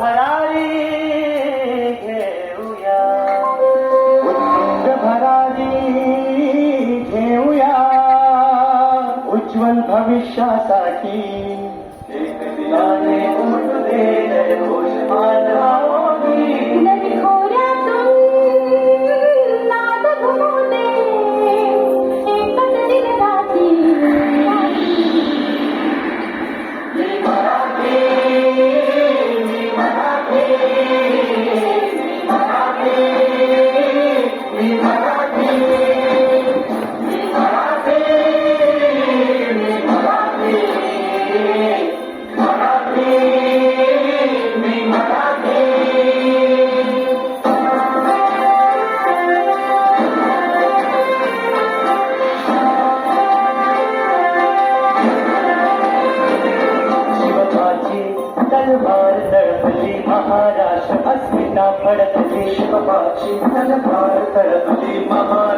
भरारी घेऊया उच्च भरारी घेऊया उज्ज्वल भविष्यासाठी तलवार तड़पली महाराष्ट्र अस्मिता पड़त देश मपाची तलवार तड़पली महाराष्ट्र